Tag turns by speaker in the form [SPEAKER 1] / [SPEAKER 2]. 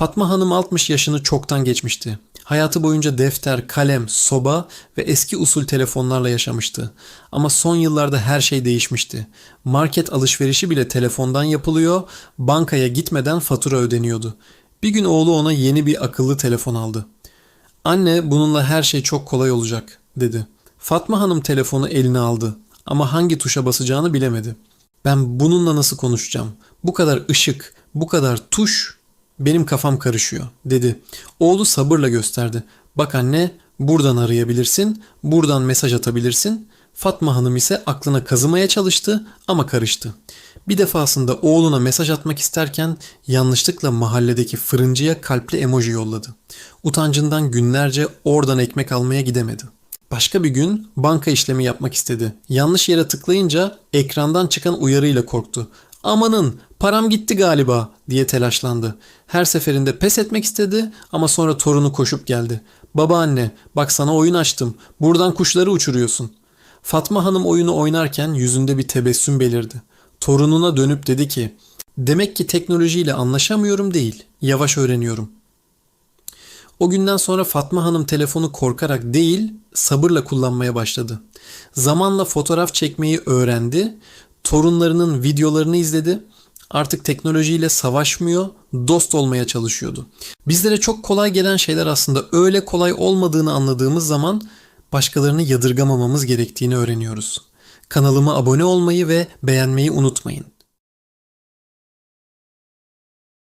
[SPEAKER 1] Fatma Hanım 60 yaşını çoktan geçmişti. Hayatı boyunca defter, kalem, soba ve eski usul telefonlarla yaşamıştı. Ama son yıllarda her şey değişmişti. Market alışverişi bile telefondan yapılıyor, bankaya gitmeden fatura ödeniyordu. Bir gün oğlu ona yeni bir akıllı telefon aldı. Anne bununla her şey çok kolay olacak dedi. Fatma Hanım telefonu eline aldı ama hangi tuşa basacağını bilemedi. Ben bununla nasıl konuşacağım? Bu kadar ışık, bu kadar tuş benim kafam karışıyor dedi. Oğlu sabırla gösterdi. Bak anne buradan arayabilirsin, buradan mesaj atabilirsin. Fatma Hanım ise aklına kazımaya çalıştı ama karıştı. Bir defasında oğluna mesaj atmak isterken yanlışlıkla mahalledeki fırıncıya kalpli emoji yolladı. Utancından günlerce oradan ekmek almaya gidemedi. Başka bir gün banka işlemi yapmak istedi. Yanlış yere tıklayınca ekrandan çıkan uyarıyla korktu. Amanın param gitti galiba diye telaşlandı. Her seferinde pes etmek istedi ama sonra torunu koşup geldi. Babaanne bak sana oyun açtım. Buradan kuşları uçuruyorsun. Fatma Hanım oyunu oynarken yüzünde bir tebessüm belirdi. Torununa dönüp dedi ki Demek ki teknolojiyle anlaşamıyorum değil. Yavaş öğreniyorum. O günden sonra Fatma Hanım telefonu korkarak değil, sabırla kullanmaya başladı. Zamanla fotoğraf çekmeyi öğrendi, torunlarının videolarını izledi. Artık teknolojiyle savaşmıyor, dost olmaya çalışıyordu. Bizlere çok kolay gelen şeyler aslında öyle kolay olmadığını anladığımız zaman başkalarını yadırgamamamız gerektiğini öğreniyoruz. Kanalıma abone olmayı ve beğenmeyi unutmayın.